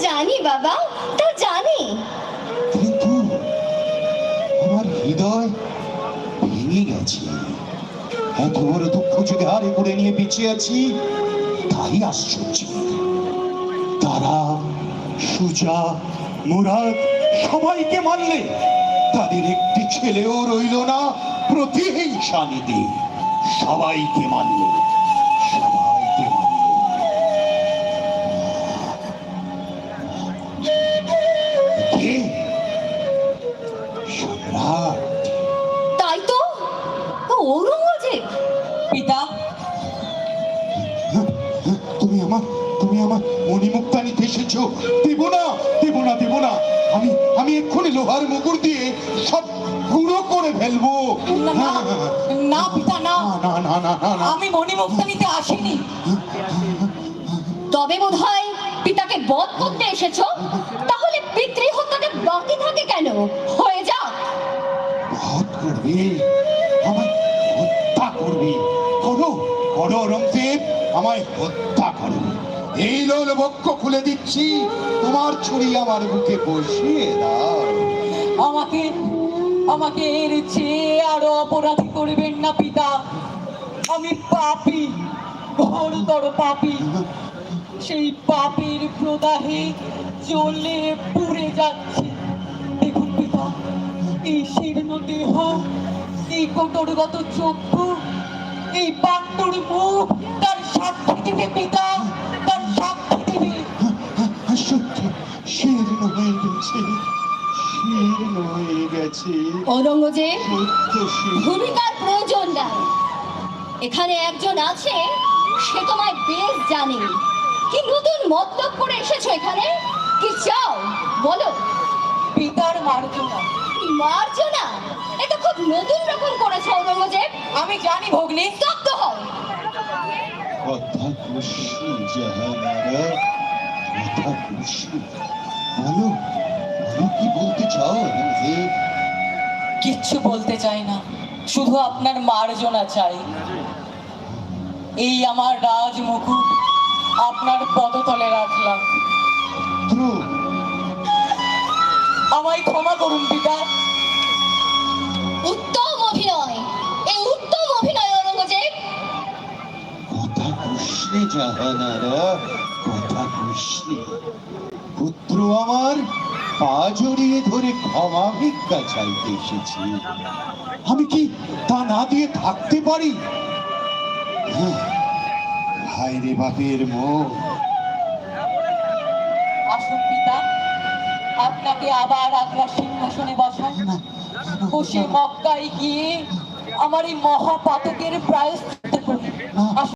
জানি বাবা, তা জানি। কিন্তু আমার হৃদয় ভেঙে গেছে। এত বড় দুঃখ যদি হারে করে নিয়ে বেঁচে আছি, তাই আশ্চর্য। তারা, সুজা, মুরাদ, সবাইকে মানলে, তাদের একটি ছেলেও রইল না, প্রতিহিংসা নিতে। সবাইকে মানলে। তুমি আমার তুমি আমার মণিমুক্তা নিতে এসেছ দেব না দেব না দেব না আমি আমি এক্ষুনি লোহার মুগুর দিয়ে সব গুঁড়ো করে ফেলব না না পিতা না না না না না আমি মণিমুক্তা নিতে আসিনি তবে বোধ হয় পিতাকে বধ করতে এসেছ তাহলে পিতৃ হত্যাটা বাকি থাকে কেন হয়ে যা বধ করবে আমায় হত্যা করবে করো রমদেব আমায় হত্যা করো। এই লোল বক্ষ খুলে দিচ্ছি, তোমার ছুরি আমার বুকে বসিয়ে দাও। আমাকে আমাকে এর চেয়ে আরও অপরাধী করবেন না পিতা। আমি পাপী, ঘোরতর পাপী। সেই পাপের প্রদাহে জ্বলে পুড়ে যাচ্ছে। দেখুন পিতা, এই শীর্ণ দেহ, এই কোটরগত চক্ষু এই পাণ্ডুর মুখ তার সাক্ষী দিবে পিতা তার সাক্ষী দিবে সত্য শীর্ণ হয়ে গেছে শীর্ণ হয়ে গেছে। ঔরঙ্গজেব ভূমিকার প্রয়োজন নাই। এখানে একজন আছে সে তোমায় বেশ জানে। কি নতুন মতলব করে এসেছ এখানে? কি চাও? বলো। পিতার মার্জনা। মার্জনা? জানি ভগ্নী। স্তব্ধ হও। কথা খুশি জাহানারা কথা খুশি বলো বলো কি বলতে চাও হে কিচ্ছু বলতে চাই না শুধু আপনার মার্জনা চাই। এই আমার রাজ মুকুট আপনার পদতলে রাখলাম। আমায় ক্ষমা করুন পিতা। খুশি জাহানারা কথা খুশি পুত্র আমার পা জড়িয়ে ধরে ক্ষমা ভিক্ষা চাইতে এসেছি। আমি কি তা না দিয়ে থাকতে পারি? হ্যাঁ, রে বাপের আসুন পিতা আপনাকে আবার আপনার সিংহাসনে বসাই বসে মক্কায় গিয়ে আমার এই মহাপাতকের প্রায়শ্চিত্ত করি।